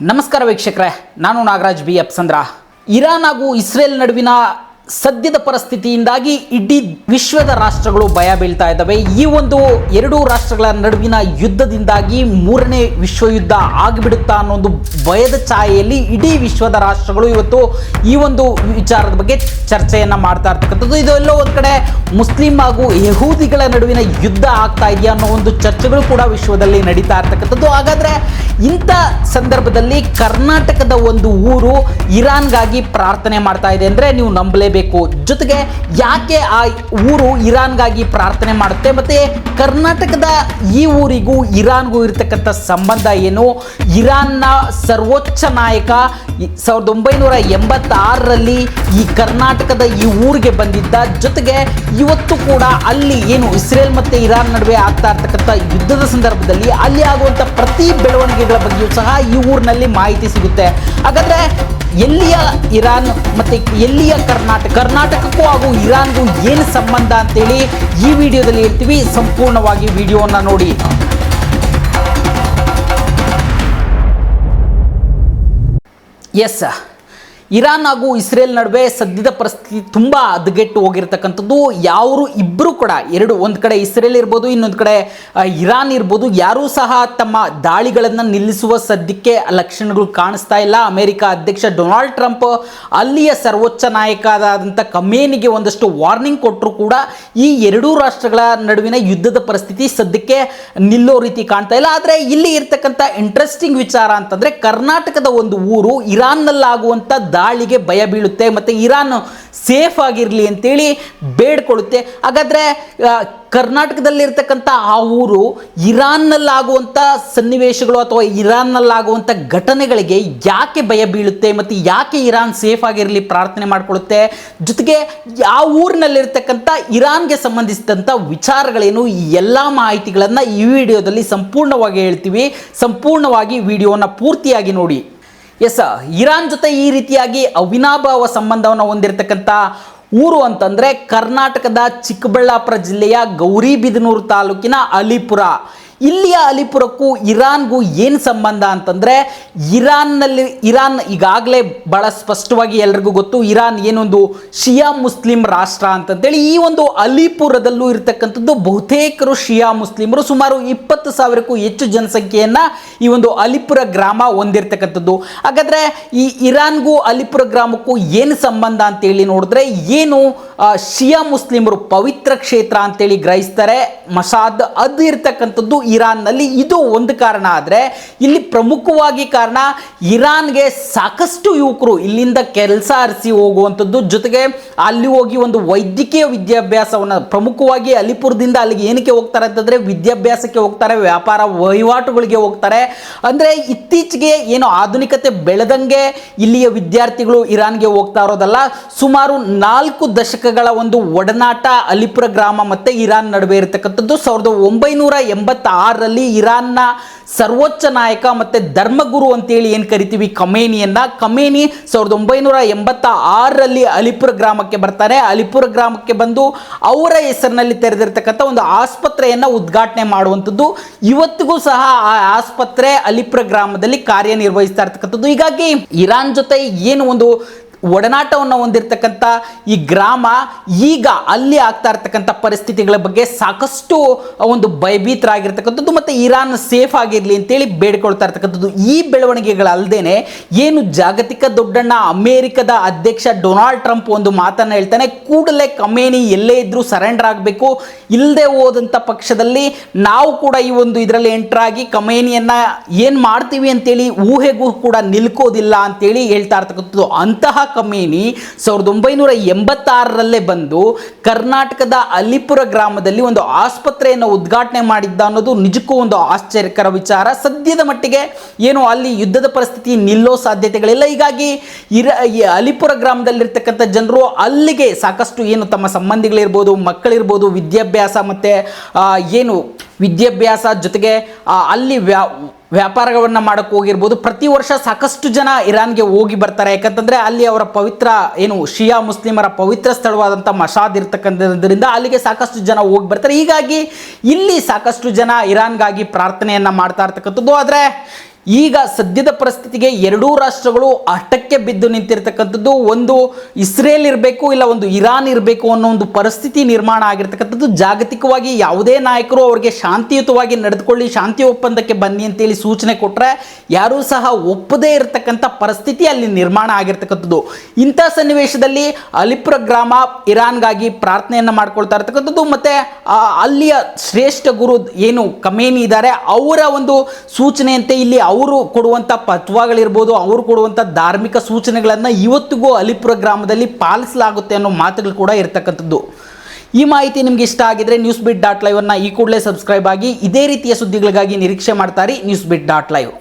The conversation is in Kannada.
ನಮಸ್ಕಾರ ವೀಕ್ಷಕರೇ ನಾನು ನಾಗರಾಜ್ ಬಿ ಅಪ್ಸಂದ್ರ ಇರಾನ್ ಹಾಗೂ ಇಸ್ರೇಲ್ ನಡುವಿನ ಸದ್ಯದ ಪರಿಸ್ಥಿತಿಯಿಂದಾಗಿ ಇಡೀ ವಿಶ್ವದ ರಾಷ್ಟ್ರಗಳು ಭಯ ಬೀಳ್ತಾ ಇದ್ದಾವೆ. ಈ ಒಂದು ಎರಡೂ ರಾಷ್ಟ್ರಗಳ ನಡುವಿನ ಯುದ್ಧದಿಂದಾಗಿ ಮೂರನೇ ವಿಶ್ವ ಯುದ್ಧ ಆಗಿಬಿಡುತ್ತಾ ಅನ್ನೋ ಒಂದು ಭಯದ ಛಾಯೆಯಲ್ಲಿ ಇಡೀ ವಿಶ್ವದ ರಾಷ್ಟ್ರಗಳು ಇವತ್ತು ಈ ಒಂದು ವಿಚಾರದ ಬಗ್ಗೆ ಚರ್ಚೆಯನ್ನು ಮಾಡ್ತಾ ಇರ್ತಕ್ಕಂಥದ್ದು. ಇದೆಲ್ಲೋ ಒಂದು ಕಡೆ ಮುಸ್ಲಿಂ ಹಾಗೂ ಯಹೂದಿಗಳ ನಡುವಿನ ಯುದ್ಧ ಆಗ್ತಾ ಇದೆಯಾ ಅನ್ನೋ ಒಂದು ಚರ್ಚೆಗಳು ಕೂಡ ವಿಶ್ವದಲ್ಲಿ ನಡೀತಾ ಇರ್ತಕ್ಕಂಥದ್ದು. ಹಾಗಾದ್ರೆ ಇಂಥ ಸಂದರ್ಭದಲ್ಲಿ ಕರ್ನಾಟಕದ ಒಂದು ಊರು ಇರಾನ್ಗಾಗಿ ಪ್ರಾರ್ಥನೆ ಮಾಡ್ತಾ ಇದೆ ಅಂದ್ರೆ ನೀವು ನಂಬಲೇಬೇಕು. ಜೊತೆಗೆ ಯಾಕೆ ಆ ಊರು ಇರಾನ್ಗಾಗಿ ಪ್ರಾರ್ಥನೆ ಮಾಡುತ್ತೆ? ಮತ್ತೆ ಕರ್ನಾಟಕದ ಈ ಊರಿಗೂ ಇರಾನ್ಗೂ ಇರತಕ್ಕಂಥ ಸಂಬಂಧ ಏನು? ಇರಾನ್ನ ಸರ್ವೋಚ್ಚ ನಾಯಕ ಸಾವಿರದ ಒಂಬೈನೂರ ಎಂಬತ್ತಾರರಲ್ಲಿ ಈ ಕರ್ನಾಟಕದ ಈ ಊರಿಗೆ ಬಂದಿದ್ದ. ಜೊತೆಗೆ ಇವತ್ತು ಕೂಡ ಅಲ್ಲಿ ಏನು ಇಸ್ರೇಲ್ ಮತ್ತು ಇರಾನ್ ನಡುವೆ ಆಗ್ತಾ ಇರ್ತಕ್ಕಂಥ ಯುದ್ಧದ ಸಂದರ್ಭದಲ್ಲಿ ಅಲ್ಲಿ ಆಗುವಂಥ ಪ್ರತಿ ಬೆಳವಣಿಗೆಗಳ ಬಗ್ಗೆಯೂ ಸಹ ಈ ಊರಿನಲ್ಲಿ ಮಾಹಿತಿ ಸಿಗುತ್ತೆ. ಹಾಗಾದ್ರೆ ಎಲ್ಲಿಯ ಇರಾನ್ ಮತ್ತೆ ಎಲ್ಲಿಯ ಕರ್ನಾಟಕ? ಕರ್ನಾಟಕಕ್ಕೂ ಹಾಗೂ ಇರಾನ್ಗೂ ಏನು ಸಂಬಂಧ ಅಂತೇಳಿ ಈ ವಿಡಿಯೋದಲ್ಲಿ ಹೇಳ್ತೀವಿ. ಸಂಪೂರ್ಣವಾಗಿ ವಿಡಿಯೋನ ನೋಡಿ. ಎಸ್ ಇರಾನ್ ಹಾಗೂ ಇಸ್ರೇಲ್ ನಡುವೆ ಸದ್ಯದ ಪರಿಸ್ಥಿತಿ ತುಂಬ ಹದಗೆಟ್ಟು ಹೋಗಿರ್ತಕ್ಕಂಥದ್ದು. ಯಾರು ಇಬ್ಬರು ಕೂಡ, ಎರಡು ಒಂದು ಕಡೆ ಇಸ್ರೇಲ್ ಇರ್ಬೋದು, ಇನ್ನೊಂದು ಕಡೆ ಇರಾನ್ ಇರ್ಬೋದು, ಯಾರೂ ಸಹ ತಮ್ಮ ದಾಳಿಗಳನ್ನು ನಿಲ್ಲಿಸುವ ಸದ್ಯಕ್ಕೆ ಲಕ್ಷಣಗಳು ಕಾಣಿಸ್ತಾ ಇಲ್ಲ. ಅಮೆರಿಕ ಅಧ್ಯಕ್ಷ ಡೊನಾಲ್ಡ್ ಟ್ರಂಪ್ ಅಲ್ಲಿಯ ಸರ್ವೋಚ್ಚ ನಾಯಕರಾದಂಥ ಕಮೇನಿಗೆ ಒಂದಷ್ಟು ವಾರ್ನಿಂಗ್ ಕೊಟ್ಟರು ಕೂಡ ಈ ಎರಡೂ ರಾಷ್ಟ್ರಗಳ ನಡುವಿನ ಯುದ್ಧದ ಪರಿಸ್ಥಿತಿ ಸದ್ಯಕ್ಕೆ ನಿಲ್ಲೋ ರೀತಿ ಕಾಣ್ತಾ ಇಲ್ಲ. ಆದರೆ ಇಲ್ಲಿ ಇರ್ತಕ್ಕಂಥ ಇಂಟ್ರೆಸ್ಟಿಂಗ್ ವಿಚಾರ ಅಂತಂದರೆ, ಕರ್ನಾಟಕದ ಒಂದು ಊರು ಇರಾನ್ನಲ್ಲಾಗುವಂಥ ದಾಳಿಗೆ ಭಯ ಬೀಳುತ್ತೆ ಮತ್ತು ಇರಾನ್ ಸೇಫ್ ಆಗಿರಲಿ ಅಂತೇಳಿ ಬೇಡ್ಕೊಳ್ಳುತ್ತೆ ಹಾಗಾದ್ರೆ ಕರ್ನಾಟಕದಲ್ಲಿರ್ತಕ್ಕಂಥ ಆ ಊರು ಇರಾನ್ನಲ್ಲಾಗುವಂಥ ಸನ್ನಿವೇಶಗಳು ಅಥವಾ ಇರಾನ್ನಲ್ಲಾಗುವಂಥ ಘಟನೆಗಳಿಗೆ ಯಾಕೆ ಭಯ ಬೀಳುತ್ತೆ ಮತ್ತು ಯಾಕೆ ಇರಾನ್ ಸೇಫ್ ಆಗಿರಲಿ ಪ್ರಾರ್ಥನೆ ಮಾಡಿಕೊಳ್ಳುತ್ತೆ ಜೊತೆಗೆ ಆ ಊರಿನಲ್ಲಿರ್ತಕ್ಕಂಥ ಇರಾನ್ಗೆ ಸಂಬಂಧಿಸಿದಂಥ ವಿಚಾರಗಳೇನು? ಈ ಎಲ್ಲ ಮಾಹಿತಿಗಳನ್ನು ಈ ವಿಡಿಯೋದಲ್ಲಿ ಸಂಪೂರ್ಣವಾಗಿ ಹೇಳ್ತೀವಿ. ಸಂಪೂರ್ಣವಾಗಿ ವಿಡಿಯೋನ ಪೂರ್ತಿಯಾಗಿ ನೋಡಿ. ಎಸ್ ಇರಾನ್ ಜೊತೆ ಈ ರೀತಿಯಾಗಿ ಅವಿನಾಭಾವ ಸಂಬಂಧವನ್ನು ಹೊಂದಿರತಕ್ಕಂಥ ಊರು ಅಂತಂದರೆ ಕರ್ನಾಟಕದ ಚಿಕ್ಕಬಳ್ಳಾಪುರ ಜಿಲ್ಲೆಯ ಗೌರಿಬಿದನೂರು ತಾಲೂಕಿನ ಅಲಿಪುರ. ಇಲ್ಲಿಯ ಅಲಿಪುರಕ್ಕೂ ಇರಾನ್ಗೂ ಏನು ಸಂಬಂಧ ಅಂತಂದರೆ ಇರಾನ್ನಲ್ಲಿ, ಇರಾನ್ ಈಗಾಗಲೇ ಭಾಳ ಸ್ಪಷ್ಟವಾಗಿ ಎಲ್ರಿಗೂ ಗೊತ್ತು, ಇರಾನ್ ಏನೊಂದು ಶಿಯಾ ಮುಸ್ಲಿಂ ರಾಷ್ಟ್ರ ಅಂತಂತೇಳಿ ಈ ಒಂದು ಅಲಿಪುರದಲ್ಲೂ ಇರತಕ್ಕಂಥದ್ದು ಬಹುತೇಕರು ಶಿಯಾ ಮುಸ್ಲಿಮರು. ಸುಮಾರು ಇಪ್ಪತ್ತು ಸಾವಿರಕ್ಕೂ ಹೆಚ್ಚು ಜನಸಂಖ್ಯೆಯನ್ನು ಈ ಒಂದು ಅಲಿಪುರ ಗ್ರಾಮ ಹೊಂದಿರತಕ್ಕಂಥದ್ದು. ಹಾಗಾದರೆ ಈ ಇರಾನ್ಗೂ ಅಲಿಪುರ ಗ್ರಾಮಕ್ಕೂ ಏನು ಸಂಬಂಧ ಅಂತೇಳಿ ನೋಡಿದ್ರೆ ಏನು ಶಿಯಾ ಮುಸ್ಲಿಮರು ಪವಿತ್ರ ಕ್ಷೇತ್ರ ಅಂತೇಳಿ ಗ್ರಹಿಸ್ತಾರೆ ಮಸಾದ್. ಅದು ಇರ್ತಕ್ಕಂಥದ್ದು ಇರಾನ್ನಲ್ಲಿ ಇದು ಒಂದು ಕಾರಣ. ಆದರೆ ಇಲ್ಲಿ ಪ್ರಮುಖವಾಗಿ ಕಾರಣ ಇರಾನ್ಗೆ ಸಾಕಷ್ಟು ಯುವಕರು ಇಲ್ಲಿಂದ ಕೆಲಸ ಅರಿಸಿ ಹೋಗುವಂಥದ್ದು. ಜೊತೆಗೆ ಅಲ್ಲಿ ಹೋಗಿ ಒಂದು ವೈದ್ಯಕೀಯ ವಿದ್ಯಾಭ್ಯಾಸವನ್ನು ಪ್ರಮುಖವಾಗಿ ಅಲಿಪುರದಿಂದ ಅಲ್ಲಿಗೆ ಏನಕ್ಕೆ ಹೋಗ್ತಾರೆ ಅಂತಂದರೆ ವಿದ್ಯಾಭ್ಯಾಸಕ್ಕೆ ಹೋಗ್ತಾರೆ, ವ್ಯಾಪಾರ ವಹಿವಾಟುಗಳಿಗೆ ಹೋಗ್ತಾರೆ. ಅಂದರೆ ಇತ್ತೀಚೆಗೆ ಏನು ಆಧುನಿಕತೆ ಬೆಳೆದಂಗೆ ಇಲ್ಲಿಯ ವಿದ್ಯಾರ್ಥಿಗಳು ಇರಾನ್ಗೆ ಹೋಗ್ತಾ ಇರೋದಲ್ಲ. ಸುಮಾರು ನಾಲ್ಕು ದಶಕಗಳ ಒಂದು ಒಡನಾಟ ಅಲಿಪುರ ಗ್ರಾಮ ಮತ್ತು ಇರಾನ್ ನಡುವೆ ಇರತಕ್ಕಂಥದ್ದು. ಸಾವಿರದ ಒಂಬೈನೂರ ಎಂಬತ್ತಾರರಲ್ಲಿ ಇರಾನ್ನ ಸರ್ವೋಚ್ಚ ನಾಯಕ ಮತ್ತು ಧರ್ಮಗುರು ಅಂತೇಳಿ ಏನು ಕರಿತೀವಿ? ಕಮೇನಿಯನ್ನು. ಕಮೇನಿ ಸಾವಿರದ ಒಂಬೈನೂರ ಎಂಬತ್ತ ಆರರಲ್ಲಿ ಅಲಿಪುರ ಗ್ರಾಮಕ್ಕೆ ಬರ್ತಾರೆ ಅಲಿಪುರ ಗ್ರಾಮಕ್ಕೆ ಬಂದು ಅವರ ಹೆಸರಿನಲ್ಲಿ ತೆರೆದಿರ್ತಕ್ಕಂಥ ಒಂದು ಆಸ್ಪತ್ರೆಯನ್ನು ಉದ್ಘಾಟನೆ ಮಾಡುವಂಥದ್ದು. ಇವತ್ತಿಗೂ ಸಹ ಆ ಆಸ್ಪತ್ರೆ ಅಲಿಪುರ ಗ್ರಾಮದಲ್ಲಿ ಕಾರ್ಯನಿರ್ವಹಿಸ್ತಾ ಇರ್ತಕ್ಕಂಥದ್ದು. ಹೀಗಾಗಿ ಇರಾನ್ ಜೊತೆ ಏನು ಒಂದು ಒಡನಾಟವನ್ನು ಹೊಂದಿರತಕ್ಕಂಥ ಈ ಗ್ರಾಮ ಈಗ ಅಲ್ಲಿ ಆಗ್ತಾ ಇರ್ತಕ್ಕಂಥ ಪರಿಸ್ಥಿತಿಗಳ ಬಗ್ಗೆ ಸಾಕಷ್ಟು ಒಂದು ಭಯಭೀತರಾಗಿರ್ತಕ್ಕಂಥದ್ದು ಮತ್ತು ಇರಾನ್ ಸೇಫ್ ಆಗಿರಲಿ ಅಂತೇಳಿ ಬೇಡ್ಕೊಳ್ತಾ ಇರ್ತಕ್ಕಂಥದ್ದು. ಈ ಬೆಳವಣಿಗೆಗಳಲ್ಲದೆ ಏನು ಜಾಗತಿಕ ದೊಡ್ಡಣ್ಣ, ಅಮೇರಿಕದ ಅಧ್ಯಕ್ಷ ಡೊನಾಲ್ಡ್ ಟ್ರಂಪ್ ಒಂದು ಮಾತನ್ನು ಹೇಳ್ತಾನೆ, ಕೂಡಲೇ ಕಮೇನಿ ಎಲ್ಲೇ ಇದ್ದರೂ ಸರೆಂಡರ್ ಆಗಬೇಕು ಇಲ್ಲದೆ ಹೋದಂಥ ಪಕ್ಷದಲ್ಲಿ ನಾವು ಕೂಡ ಈ ಒಂದು ಇದರಲ್ಲಿ ಎಂಟರ್ ಆಗಿ ಕಮೇನಿಯನ್ನ ಏನು ಮಾಡ್ತೀವಿ ಅಂತೇಳಿ ಊಹೆಗೂ ಕೂಡ ನಿಲ್ಕೋದಿಲ್ಲ ಅಂತೇಳಿ ಹೇಳ್ತಾ ಇರ್ತಕ್ಕಂಥದ್ದು. ಅಂತಹ ಕಮೇನಿ ಸಾವಿರದ ಒಂಬೈನೂರ ಎಂಬತ್ತಾರರಲ್ಲೇ ಬಂದು ಕರ್ನಾಟಕದ ಅಲಿಪುರ ಗ್ರಾಮದಲ್ಲಿ ಒಂದು ಆಸ್ಪತ್ರೆಯನ್ನು ಉದ್ಘಾಟನೆ ಮಾಡಿದ್ದ ಅನ್ನೋದು ನಿಜಕ್ಕೂ ಒಂದು ಆಶ್ಚರ್ಯಕರ ವಿಚಾರ. ಸದ್ಯದ ಮಟ್ಟಿಗೆ ಏನು ಅಲ್ಲಿ ಯುದ್ಧದ ಪರಿಸ್ಥಿತಿ ನಿಲ್ಲೋ ಸಾಧ್ಯತೆಗಳಿಲ್ಲ. ಹೀಗಾಗಿ ಇರ ಅಲಿಪುರ ಗ್ರಾಮದಲ್ಲಿರ್ತಕ್ಕಂಥ ಜನರು ಅಲ್ಲಿಗೆ ಸಾಕಷ್ಟು ಏನು ತಮ್ಮ ಸಂಬಂಧಿಗಳಿರ್ಬೋದು, ಮಕ್ಕಳಿರ್ಬೋದು, ವಿದ್ಯಾಭ್ಯಾಸ ಮತ್ತು ಏನು ವಿದ್ಯಾಭ್ಯಾಸ ಜೊತೆಗೆ ಅಲ್ಲಿ ವ್ಯಾ ವ್ಯಾಪಾರವನ್ನು ಮಾಡೋಕ್ಕೆ ಹೋಗಿರ್ಬೋದು. ಪ್ರತಿ ವರ್ಷ ಸಾಕಷ್ಟು ಜನ ಇರಾನ್ಗೆ ಹೋಗಿ ಬರ್ತಾರೆ. ಯಾಕಂತಂದರೆ ಅಲ್ಲಿ ಅವರ ಪವಿತ್ರ, ಏನು, ಶಿಯಾ ಮುಸ್ಲಿಮರ ಪವಿತ್ರ ಸ್ಥಳವಾದಂಥ ಮಸಾದ್ ಇರ್ತಕ್ಕಂಥದ್ರಿಂದ ಅಲ್ಲಿಗೆ ಸಾಕಷ್ಟು ಜನ ಹೋಗಿ ಬರ್ತಾರೆ. ಹೀಗಾಗಿ ಇಲ್ಲಿ ಸಾಕಷ್ಟು ಜನ ಇರಾನ್ಗಾಗಿ ಪ್ರಾರ್ಥನೆಯನ್ನು ಮಾಡ್ತಾ ಇರ್ತಕ್ಕಂಥದ್ದು. ಆದರೆ ಈಗ ಸದ್ಯದ ಪರಿಸ್ಥಿತಿಗೆ ಎರಡೂ ರಾಷ್ಟ್ರಗಳು ಅಷ್ಟಕ್ಕೆ ಬಿದ್ದು ನಿಂತಿರ್ತಕ್ಕಂಥದ್ದು. ಒಂದು ಇಸ್ರೇಲ್ ಇರಬೇಕು, ಇಲ್ಲ ಒಂದು ಇರಾನ್ ಇರಬೇಕು ಅನ್ನೋ ಒಂದು ಪರಿಸ್ಥಿತಿ ನಿರ್ಮಾಣ ಆಗಿರ್ತಕ್ಕಂಥದ್ದು. ಜಾಗತಿಕವಾಗಿ ಯಾವುದೇ ನಾಯಕರು ಅವರಿಗೆ ಶಾಂತಿಯುತವಾಗಿ ನಡೆದುಕೊಳ್ಳಿ, ಶಾಂತಿ ಒಪ್ಪಂದಕ್ಕೆ ಬನ್ನಿ ಅಂತೇಳಿ ಸೂಚನೆ ಕೊಟ್ಟರೆ ಯಾರೂ ಸಹ ಒಪ್ಪದೇ ಇರತಕ್ಕಂಥ ಪರಿಸ್ಥಿತಿ ಅಲ್ಲಿ ನಿರ್ಮಾಣ ಆಗಿರ್ತಕ್ಕಂಥದ್ದು. ಇಂಥ ಸನ್ನಿವೇಶದಲ್ಲಿ ಅಲಿಪುರ ಗ್ರಾಮ ಇರಾನ್ಗಾಗಿ ಪ್ರಾರ್ಥನೆಯನ್ನು ಮಾಡ್ಕೊಳ್ತಾ ಇರ್ತಕ್ಕಂಥದ್ದು. ಮತ್ತು ಅಲ್ಲಿಯ ಶ್ರೇಷ್ಠ ಗುರು ಏನು ಕಮೇನಿ ಇದ್ದಾರೆ, ಅವರ ಒಂದು ಸೂಚನೆಯಂತೆ ಇಲ್ಲಿ ಅವರು ಕೊಡುವಂಥ ಪತ್ವಗಳಿರ್ಬೋದು, ಅವರು ಕೊಡುವಂಥ ಧಾರ್ಮಿಕ ಸೂಚನೆಗಳನ್ನು ಇವತ್ತಿಗೂ ಅಲಿಪುರ ಗ್ರಾಮದಲ್ಲಿ ಪಾಲಿಸಲಾಗುತ್ತೆ ಅನ್ನೋ ಮಾತುಗಳು ಕೂಡ ಇರ್ತಕ್ಕಂಥದ್ದು. ಈ ಮಾಹಿತಿ ನಿಮ್ಗೆ ಇಷ್ಟ ಆಗಿದ್ರೆ ನ್ಯೂಸ್ ಬಿಟ್ ಡಾಟ್ ಲೈವನ್ನು ಈ ಕೂಡಲೇ ಸಬ್ಸ್ಕ್ರೈಬ್ ಆಗಿ, ಇದೇ ರೀತಿಯ ಸುದ್ದಿಗಳಿಗಾಗಿ ನಿರೀಕ್ಷೆ ಮಾಡ್ತಾರೆ ನ್ಯೂಸ್ ಬಿಟ್ ಡಾಟ್ ಲೈವ್